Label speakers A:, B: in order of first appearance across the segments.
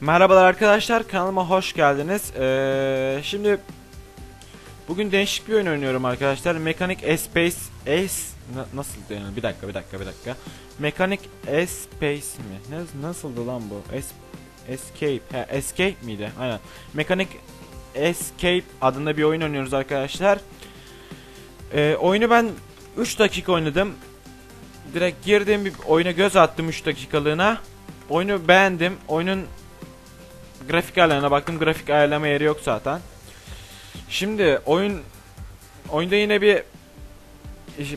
A: Merhabalar arkadaşlar kanalıma hoş geldiniz. Ee, şimdi bugün değişik bir oyun oynuyorum arkadaşlar. Mechanic Space Ace Na- nasıl denir? Bir dakika bir dakika bir dakika. Mechanic Space mi? Ne, nasıldı lan bu? Es Escape. Ha, Escape miydi? Aynen. Mechanic Escape adında bir oyun oynuyoruz arkadaşlar. Ee, oyunu ben 3 dakika oynadım. Direkt girdim bir oyuna göz attım 3 dakikalığına. Oyunu beğendim. Oyunun grafik ayarlarına baktım. Grafik ayarlama yeri yok zaten. Şimdi oyun oyunda yine bir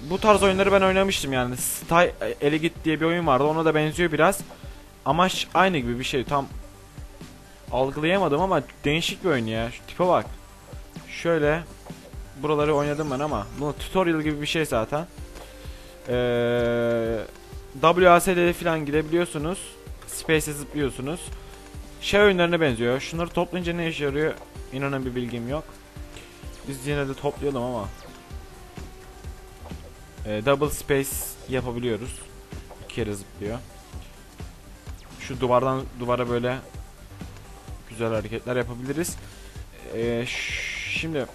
A: bu tarz oyunları ben oynamıştım yani. Stay Elegit diye bir oyun vardı. Ona da benziyor biraz. Amaç aynı gibi bir şey. Tam algılayamadım ama değişik bir oyun ya. Şu tipe bak. Şöyle buraları oynadım ben ama bu tutorial gibi bir şey zaten. Ee, WASD'ye falan gidebiliyorsunuz. Space'e zıplıyorsunuz. Şey oyunlarına benziyor. Şunları toplayınca ne işe yarıyor? İnanın bir bilgim yok. Biz yine de toplayalım ama. Ee, double space yapabiliyoruz. Bir kere zıplıyor. Şu duvardan duvara böyle güzel hareketler yapabiliriz. Ee, şimdi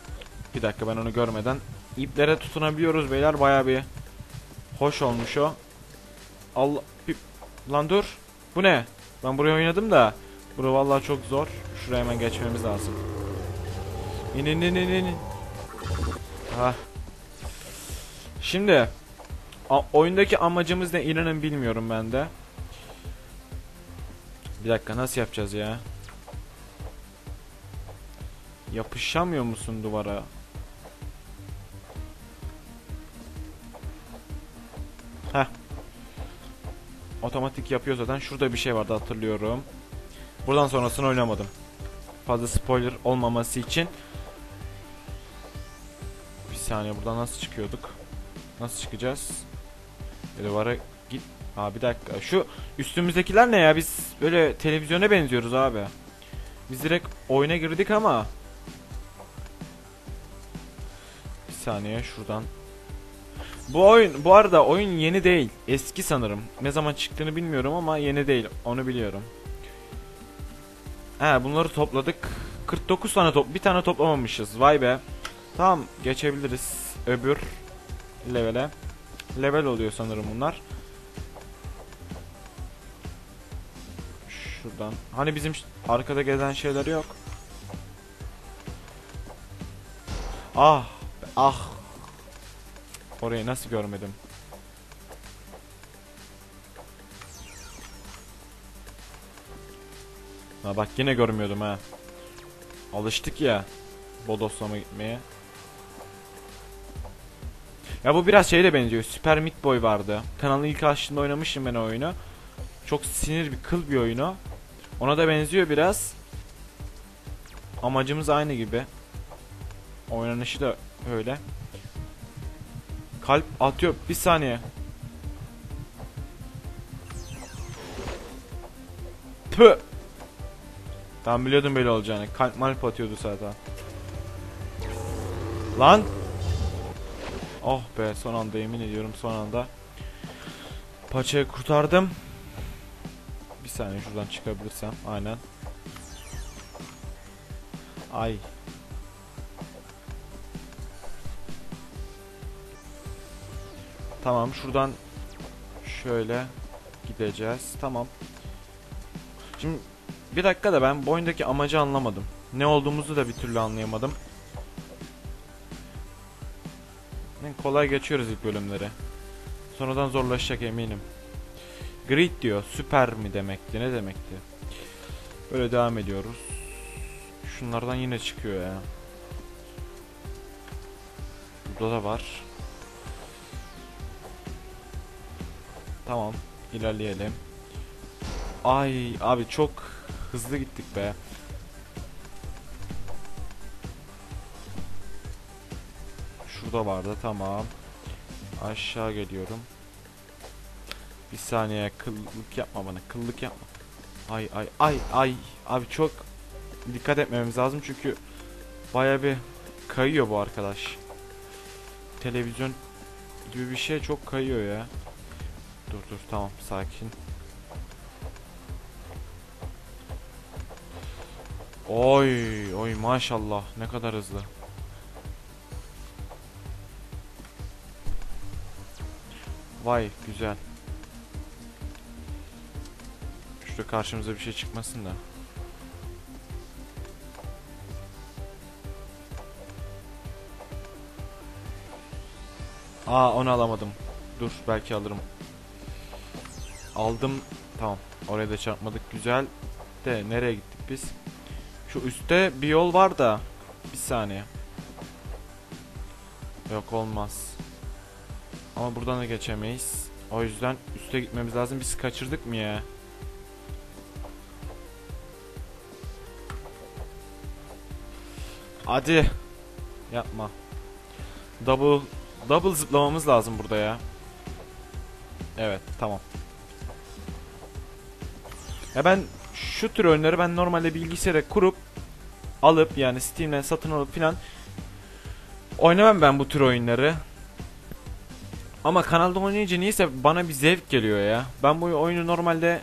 A: bir dakika ben onu görmeden iplere tutunabiliyoruz beyler baya bir hoş olmuş o. Allah lan dur. Bu ne? Ben buraya oynadım da Bura vallahi çok zor. Şuraya hemen geçmemiz lazım. İn in in in in. Ha. Şimdi oyundaki amacımız ne inanın bilmiyorum ben de. Bir dakika nasıl yapacağız ya? Yapışamıyor musun duvara? Heh. Otomatik yapıyor zaten. Şurada bir şey vardı hatırlıyorum. Buradan sonrasını oynamadım. Fazla spoiler olmaması için. Bir saniye buradan nasıl çıkıyorduk? Nasıl çıkacağız? Duvara git. Aa bir dakika. Şu üstümüzdekiler ne ya? Biz böyle televizyona benziyoruz abi. Biz direkt oyuna girdik ama. Bir saniye şuradan. Bu oyun bu arada oyun yeni değil. Eski sanırım. Ne zaman çıktığını bilmiyorum ama yeni değil. Onu biliyorum. He bunları topladık. 49 tane top. Bir tane toplamamışız. Vay be. Tamam geçebiliriz. Öbür levele. Level oluyor sanırım bunlar. Şuradan. Hani bizim arkada gezen şeyler yok. Ah. Ah. Orayı nasıl görmedim? Ha bak yine görmüyordum ha. Alıştık ya. Bodoslama gitmeye. Ya bu biraz şeye de benziyor. Super Meat Boy vardı. Kanalın ilk açtığında oynamışım ben o oyunu. Çok sinir bir kıl bir oyunu. Ona da benziyor biraz. Amacımız aynı gibi. Oynanışı da öyle. Kalp atıyor. Bir saniye. Tüh. Ben biliyordum böyle olacağını. Kalp malp atıyordu zaten. Lan. Oh be son anda yemin ediyorum son anda. Paçayı kurtardım. Bir saniye şuradan çıkabilirsem. Aynen. Ay. Tamam şuradan şöyle gideceğiz. Tamam. Şimdi bir dakika da ben bu oyundaki amacı anlamadım. Ne olduğumuzu da bir türlü anlayamadım. Kolay geçiyoruz ilk bölümleri. Sonradan zorlaşacak eminim. Great diyor. Süper mi demekti? Ne demekti? Böyle devam ediyoruz. Şunlardan yine çıkıyor ya. Burada da var. Tamam. ilerleyelim. Ay abi çok hızlı gittik be. Şurada vardı tamam. Aşağı geliyorum. Bir saniye kıllık yapma bana kıllık yapma. Ay ay ay ay abi çok dikkat etmemiz lazım çünkü baya bir kayıyor bu arkadaş. Televizyon gibi bir şey çok kayıyor ya. Dur dur tamam sakin. Oy oy maşallah ne kadar hızlı. Vay güzel. Şurada karşımıza bir şey çıkmasın da. Aa onu alamadım. Dur belki alırım. Aldım. Tamam. Oraya da çarpmadık. Güzel. De nereye gittik biz? Şu üstte bir yol var da. Bir saniye. Yok olmaz. Ama buradan da geçemeyiz. O yüzden üste gitmemiz lazım. Biz kaçırdık mı ya? Hadi. Yapma. Double double zıplamamız lazım burada ya. Evet, tamam. Ya ben şu tür oyunları ben normalde bilgisayara kurup alıp yani Steam'den satın alıp filan oynamam ben bu tür oyunları. Ama kanalda oynayınca niyeyse bana bir zevk geliyor ya. Ben bu oyunu normalde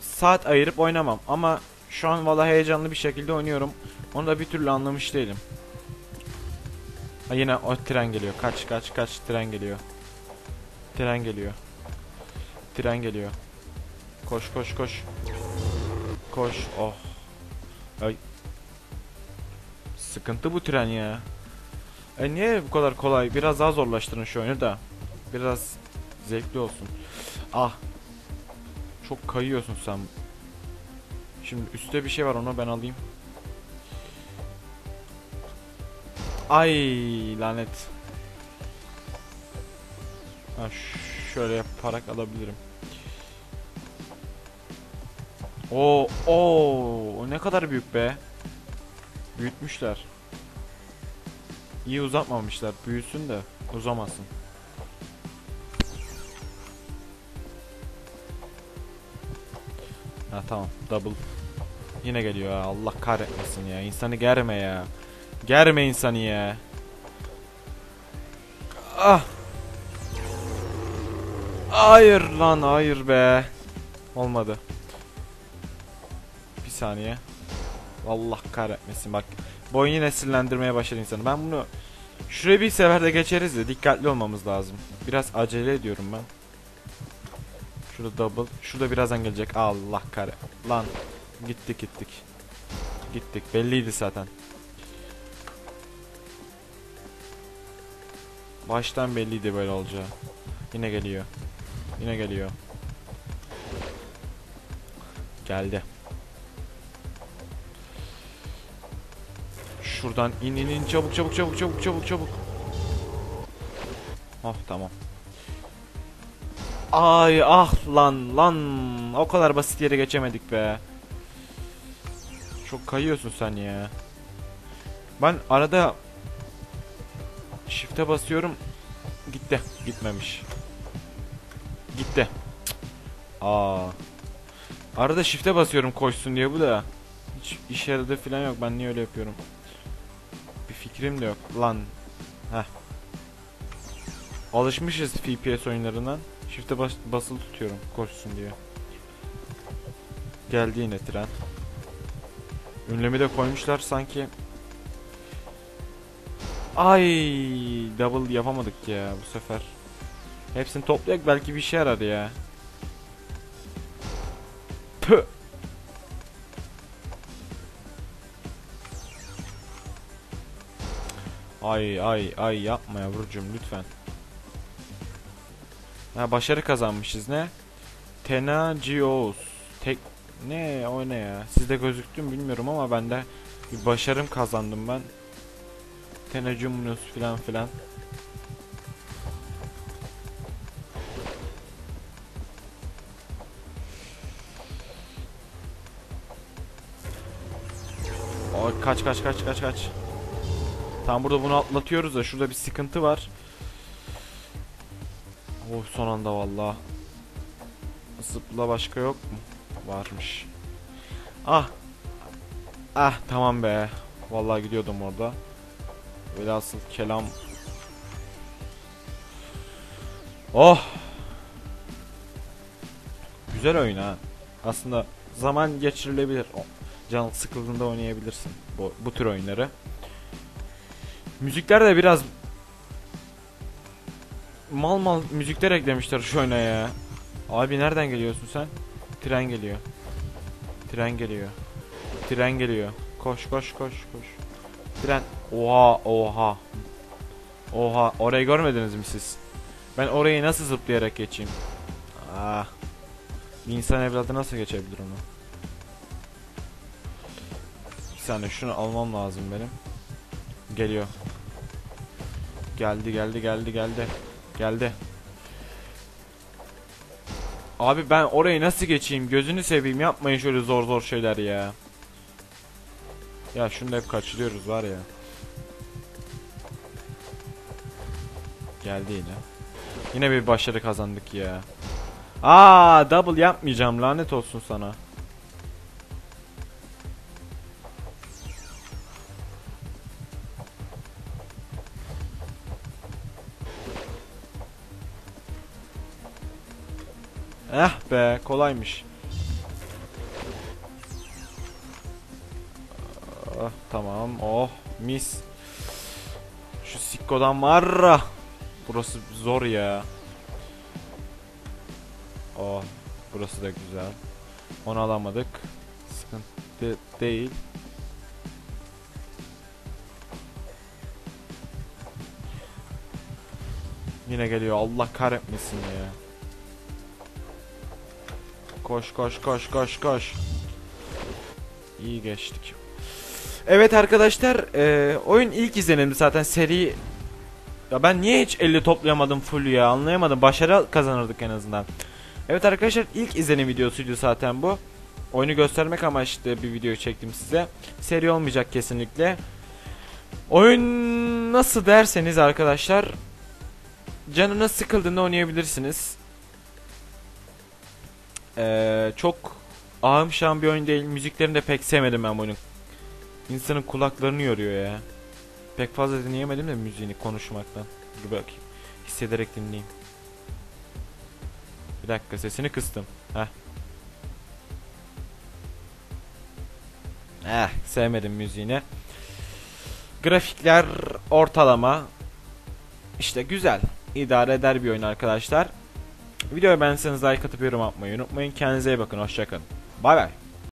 A: saat ayırıp oynamam ama şu an valla heyecanlı bir şekilde oynuyorum. Onu da bir türlü anlamış değilim. Ha yine o tren geliyor. Kaç kaç kaç tren geliyor. Tren geliyor. Tren geliyor. Koş koş koş. Koş. Oh. Ay. Sıkıntı bu tren ya. E niye bu kadar kolay? Biraz daha zorlaştırın şu oyunu da. Biraz zevkli olsun. Ah. Çok kayıyorsun sen. Şimdi üstte bir şey var onu ben alayım. Ay lanet. Ha, şöyle yaparak alabilirim. Oo, o ne kadar büyük be. Büyütmüşler. İyi uzatmamışlar. Büyüsün de uzamasın. Ha tamam. Double. Yine geliyor. Allah kahretmesin ya. İnsanı germe ya. Germe insanı ya. Ah. Hayır lan hayır be. Olmadı. Saniye. Allah kahretmesin bak. Bu oyun yine sinirlendirmeye başladı insanı. Ben bunu şuraya bir seferde geçeriz de dikkatli olmamız lazım. Biraz acele ediyorum ben. Şurada double. Şurada birazdan gelecek. Allah kahret. Lan. Gittik gittik. Gittik. Belliydi zaten. Baştan belliydi böyle olacağı. Yine geliyor. Yine geliyor. Geldi. Şuradan in in in çabuk çabuk çabuk çabuk çabuk çabuk. Oh tamam. Ay ah lan lan o kadar basit yere geçemedik be. Çok kayıyorsun sen ya. Ben arada Shift'e basıyorum. Gitti. Gitmemiş. Gitti. Aa. Arada shift'e basıyorum koşsun diye bu da. Hiç işe yaradı falan yok. Ben niye öyle yapıyorum? Fikrim de yok. Lan. Heh. Alışmışız FPS oyunlarından. Shift'e bas basılı tutuyorum koşsun diye. Geldi yine tren. Ünlemi de koymuşlar sanki Ay double yapamadık ya bu sefer. Hepsini toplayak belki bir şey yarar ya. Ay ay ay yapma yavrucuğum lütfen. Ha başarı kazanmışız ne? Tenagios. Tek ne o ne ya? Sizde gözüktüm bilmiyorum ama ben de bir başarım kazandım ben. Tenecumunus filan filan. Kaç kaç kaç kaç kaç. Tam burada bunu atlatıyoruz da şurada bir sıkıntı var. Oh son anda valla. Zıpla başka yok mu? Varmış. Ah. Ah tamam be. Vallahi gidiyordum orada. Velhasıl kelam. Oh. Güzel oyun ha. Aslında zaman geçirilebilir. Can sıkıldığında oynayabilirsin bu, bu tür oyunları. Müzikler de biraz mal mal müzikler eklemişler şu oyuna ya. Abi nereden geliyorsun sen? Tren geliyor. Tren geliyor. Tren geliyor. Koş koş koş koş. Tren. Oha oha. Oha orayı görmediniz mi siz? Ben orayı nasıl zıplayarak geçeyim? Ah. Bir insan evladı nasıl geçebilir onu? Bir saniye şunu almam lazım benim. Geliyor. Geldi geldi geldi geldi. Geldi. Abi ben orayı nasıl geçeyim? Gözünü seveyim yapmayın şöyle zor zor şeyler ya. Ya şunu da hep kaçırıyoruz var ya. Geldi yine. Yine bir başarı kazandık ya. Aa double yapmayacağım lanet olsun sana. Eh be kolaymış. Ah, tamam oh mis. Şu sikkodan var. Burası zor ya. Oh burası da güzel. Onu alamadık. Sıkıntı değil. Yine geliyor Allah kahretmesin ya. Koş koş koş koş koş. İyi geçtik. Evet arkadaşlar, e, oyun ilk izlenimdi zaten seri. Ya ben niye hiç 50 toplayamadım full ya anlayamadım. Başarı kazanırdık en azından. Evet arkadaşlar ilk izlenim videosuydu zaten bu. Oyunu göstermek amaçlı bir video çektim size. Seri olmayacak kesinlikle. Oyun nasıl derseniz arkadaşlar canınız sıkıldığında oynayabilirsiniz. Ee, çok ahım şahım bir oyun değil. Müziklerini de pek sevmedim ben bu oyunun. İnsanın kulaklarını yoruyor ya. Pek fazla dinleyemedim de müziğini konuşmaktan. Dur bakayım. Hissederek dinleyeyim. Bir dakika sesini kıstım. Heh. Eh sevmedim müziğini. Grafikler ortalama. İşte güzel. İdare eder bir oyun arkadaşlar. Videoyu beğenseniz like atıp yorum atmayı unutmayın. Kendinize iyi bakın. Hoşçakalın. Bay bay.